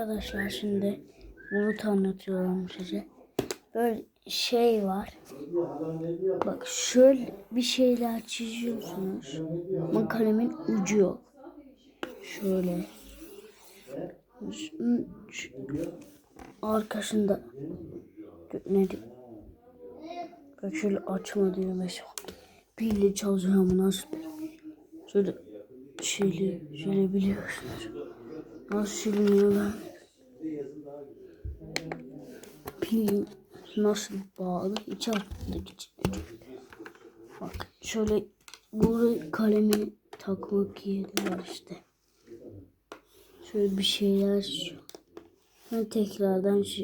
Arkadaşlar şimdi bunu tanıtıyorum size. Böyle şey var. Bak şöyle bir şeyler çiziyorsunuz. Ama kalemin ucu yok. Şöyle. Arkasında ne diyor? Bak şöyle açma diyor mesela. Pille çalışıyor ama nasıl? Şöyle şeyle şöyle biliyorsunuz. Nasıl siliniyor ben? Pil nasıl bağlı? İç altındaki içinde. Bak şöyle buraya kalemi takmak yeri var işte. Şöyle bir şeyler. Ben tekrardan şu,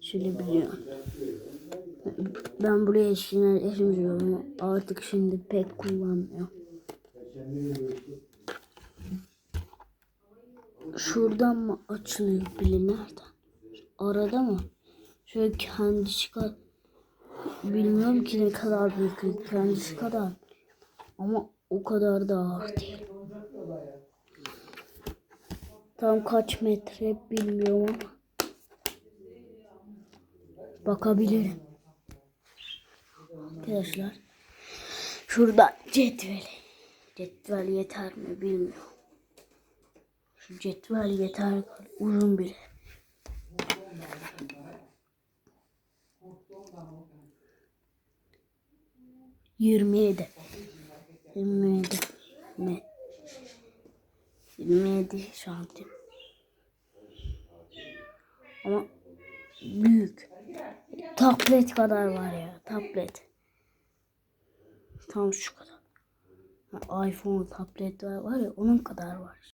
şöyle biliyorum. Ben buraya eskiden yazmıyorum. Artık şimdi pek kullanmıyorum. Şuradan mı açılıyor bile nereden? Arada mı? Şöyle kendisi kadar bilmiyorum ki ne kadar büyük kendisi kadar ama o kadar da ağır değil. Tam kaç metre bilmiyorum ama bakabilirim. Arkadaşlar şurada cetveli. Cetvel yeter mi bilmiyorum. Şu cetvel yeter uzun bile. Yirmi yedi. Yirmi yedi. Me. Yirmi yedi santim. Ama büyük. Tablet kadar var ya. Tablet. Tam şu kadar. İPhone tablet var ya onun kadar var.